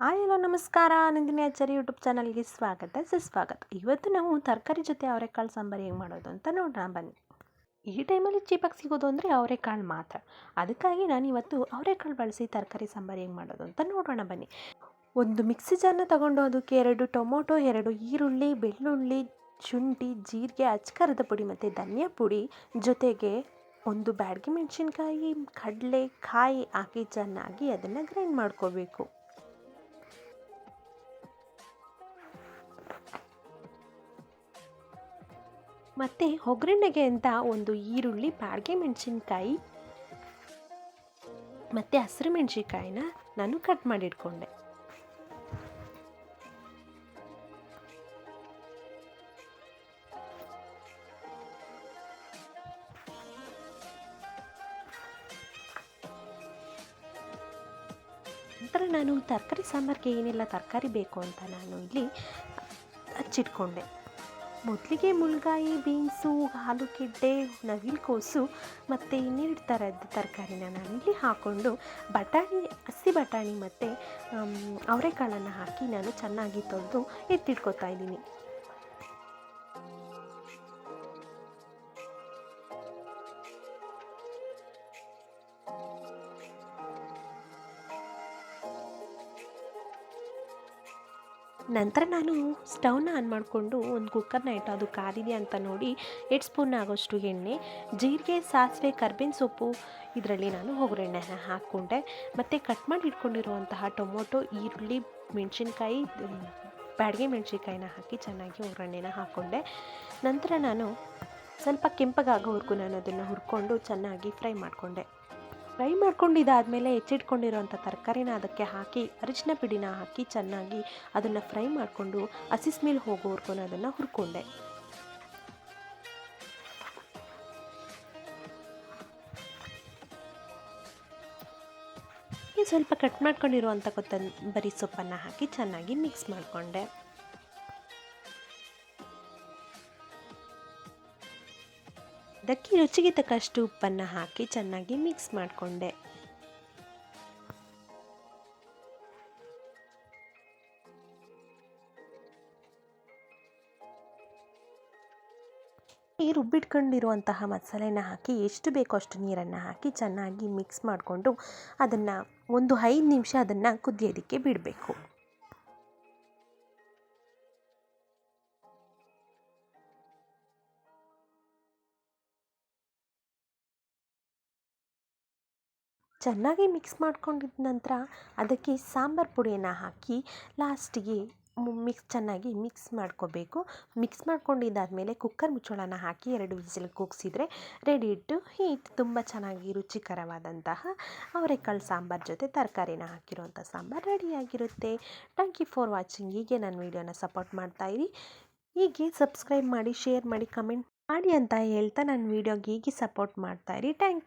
Hi, hello, ನಮಸ್ಕಾರ. ನಂದಿನಿ ಆಚಾರ್ಯ YouTube ಚಾನಲ್ಗೆ ಸ್ವಾಗತ. ಸುಸ್ವಾಗತ. ಇವತ್ತು ನಾವು ತರಕಾರಿ ಜೊತೆ ಅವರೆಕಾಳು ಸಾಂಬಾರು ಹೇಗೆ ಮಾಡೋದು ಅಂತ ನೋಡೋಣ ಬನ್ನಿ. ಈ ಟೈಮಲ್ಲಿ ಚೀಪಾಗಿ ಸಿಗೋದು ಅಂದರೆ ಅವರೆಕಾಳು ಮಾತ್ರ. ಅದಕ್ಕಾಗಿ ನಾನು ಇವತ್ತು ಅವರೆಕಾಳು ಬಳಸಿ ತರಕಾರಿ ಸಾಂಬಾರು ಹೇಗೆ ಮಾಡೋದು ಅಂತ ನೋಡೋಣ, ಬನ್ನಿ. ಒಂದು ಮಿಕ್ಸಿ ಜಾರ್ನ ತಗೊಂಡು ಅದಕ್ಕೆ ಎರಡು ಟೊಮೊಟೊ, ಎರಡು ಈರುಳ್ಳಿ, ಬೆಳ್ಳುಳ್ಳಿ, ಶುಂಠಿ, ಜೀರಿಗೆ ಅಚ್ಕರದ ಪುಡಿ ಮತ್ತು ಧನಿಯಾ ಪುಡಿ ಜೊತೆಗೆ ಒಂದು ಬ್ಯಾಡಗಿ ಮೆಣಸಿನ್ಕಾಯಿ, ಕಡಲೆ, ಕಾಯಿ ಹಾಕಿ ಚೆನ್ನಾಗಿ ಅದನ್ನು ಗ್ರೈಂಡ್ ಮಾಡ್ಕೋಬೇಕು. ಮತ್ತು ಒಗ್ಗರಣೆಗೆ ಅಂತ ಒಂದು ಈರುಳ್ಳಿ, ಬಾಡಿಗೆ ಮೆಣಸಿನ್ಕಾಯಿ, ಮತ್ತು ಹಸಿರು ಮೆಣಸಿನ್ಕಾಯಿನ ನಾನು ಕಟ್ ಮಾಡಿಟ್ಕೊಂಡೆ. ನಂತರ ನಾನು ತರಕಾರಿ ಸಾಂಬಾರಿಗೆ ಏನೆಲ್ಲ ತರಕಾರಿ ಬೇಕು ಅಂತ ನಾನು ಇಲ್ಲಿ ಹಚ್ಚಿಟ್ಕೊಂಡೆ. ಮೊದಲಿಗೆ ಮುಳ್ಗಾಯಿ, ಬೀನ್ಸು ಆಲೂಗೆಡ್ಡೆ ನವಿಲುಕೋಸು ಮತ್ತು ಇನ್ನೆರಡು ಥರದ ತರಕಾರಿನ ನಾನಿಲ್ಲಿ ಹಾಕ್ಕೊಂಡು ಬಟಾಣಿ, ಹಸಿ ಬಟಾಣಿ ಮತ್ತು ಅವರೆಕಾಳನ್ನು ಹಾಕಿ ನಾನು ಚೆನ್ನಾಗಿ ತೊಳೆದು ಎತ್ತಿಟ್ಕೊತಾ ಇದ್ದೀನಿ. ನಂತರ ನಾನು ಸ್ಟವ್ನ ಆನ್ ಮಾಡಿಕೊಂಡು ಒಂದು ಕುಕ್ಕರ್ನ ಇಟ್ಟು ಅದು ಕಾದಿದೆ ಅಂತ ನೋಡಿ ಎರಡು ಸ್ಪೂನ್ ಆಗೋಷ್ಟು ಎಣ್ಣೆ, ಜೀರಿಗೆ, ಸಾಸಿವೆ, ಕರ್ಬೇವಿನ ಸೊಪ್ಪು, ಇದರಲ್ಲಿ ನಾನು ಒಗ್ಗರಣೆನ ಹಾಕ್ಕೊಂಡೆ. ಮತ್ತು ಕಟ್ ಮಾಡಿ ಇಟ್ಕೊಂಡಿರುವಂತಹ ಟೊಮೊಟೊ, ಈರುಳ್ಳಿ, ಮೆಣಸಿನ್ಕಾಯಿ, ಬ್ಯಾಡಗೆ ಮೆಣಸಿನ್ಕಾಯಿನ ಹಾಕಿ ಚೆನ್ನಾಗಿ ಒಗ್ಗರಣೆನ ಹಾಕ್ಕೊಂಡೆ. ನಂತರ ನಾನು ಸ್ವಲ್ಪ ಕೆಂಪಗಾಗೋವರೆಗೂ ನಾನು ಅದನ್ನು ಹುರ್ಕೊಂಡು ಚೆನ್ನಾಗಿ ಫ್ರೈ ಮಾಡಿಕೊಂಡೆ. ಫ್ರೈ ಮಾಡ್ಕೊಂಡಿದ್ದಾದಮೇಲೆ ಹೆಚ್ಚಿಟ್ಕೊಂಡಿರೋಂಥ ತರಕಾರಿನ ಅದಕ್ಕೆ ಹಾಕಿ, ಅರಿಶಿನ ಪಿಡಿನ ಹಾಕಿ ಚೆನ್ನಾಗಿ ಅದನ್ನು ಫ್ರೈ ಮಾಡಿಕೊಂಡು ಹಸಿ ಸ್ಮೆಲ್ ಹೋಗೋವರೆಗೂ ಅದನ್ನು ಹುರ್ಕೊಂಡೆ. ಸ್ವಲ್ಪ ಕಟ್ ಮಾಡ್ಕೊಂಡಿರುವಂಥ ಕೊತ್ತಂಬರಿ ಸೊಪ್ಪನ್ನು ಹಾಕಿ ಚೆನ್ನಾಗಿ ಮಿಕ್ಸ್ ಮಾಡಿಕೊಂಡೆ. ಅದಕ್ಕೆ ರುಚಿಗೆ ತಕ್ಕಷ್ಟು ಉಪ್ಪನ್ನು ಹಾಕಿ ಚೆನ್ನಾಗಿ ಮಿಕ್ಸ್ ಮಾಡಿಕೊಂಡೆ. ಈ ರುಬ್ಬಿಟ್ಕೊಂಡಿರುವಂತಹ ಮಸಾಲೆನ ಹಾಕಿ ಎಷ್ಟು ಬೇಕೋ ಅಷ್ಟು ನೀರನ್ನು ಹಾಕಿ ಚೆನ್ನಾಗಿ ಮಿಕ್ಸ್ ಮಾಡಿಕೊಂಡು ಅದನ್ನು ಒಂದು ಐದು ನಿಮಿಷ ಅದನ್ನು ಕುದಿಯೋದಕ್ಕೆ ಬಿಡಬೇಕು. ಚೆನ್ನಾಗಿ ಮಿಕ್ಸ್ ಮಾಡ್ಕೊಂಡಿದ್ದ ನಂತರ ಅದಕ್ಕೆ ಸಾಂಬಾರು ಪುಡಿಯನ್ನು ಹಾಕಿ ಲಾಸ್ಟಿಗೆ ಮಿಕ್ಸ್ ಚೆನ್ನಾಗಿ ಮಿಕ್ಸ್ ಮಾಡ್ಕೋಬೇಕು. ಮಿಕ್ಸ್ ಮಾಡ್ಕೊಂಡಿದ್ದಾದಮೇಲೆ ಕುಕ್ಕರ್ ಮುಚ್ಚಳನ ಹಾಕಿ ಎರಡು ವಿಸಿಲ್ ಕೂಗಿಸಿದ್ರೆ ರೆಡಿ ಇಟ್ಟು, ಹೀಟ್ ತುಂಬ ಚೆನ್ನಾಗಿ ರುಚಿಕರವಾದಂತಹ ಅವರೆಕಾಳು ಸಾಂಬಾರು ಜೊತೆ ತರಕಾರಿನ ಹಾಕಿರುವಂಥ sambar ರೆಡಿಯಾಗಿರುತ್ತೆ. Thank you for watching. ಹೀಗೆ ನನ್ನ ವೀಡಿಯೋನ ಸಪೋರ್ಟ್ ಮಾಡ್ತಾಯಿರಿ ಹೀಗೆ ಸಬ್ಸ್ಕ್ರೈಬ್ ಮಾಡಿ, ಶೇರ್ ಮಾಡಿ, ಕಮೆಂಟ್ ಮಾಡಿ ಅಂತ ಹೇಳ್ತಾ ನನ್ನ ವೀಡಿಯೋಗೆ ಹೀಗೆ ಸಪೋರ್ಟ್ ಮಾಡ್ತಾಯಿರಿ ಥ್ಯಾಂಕ್ ಯು.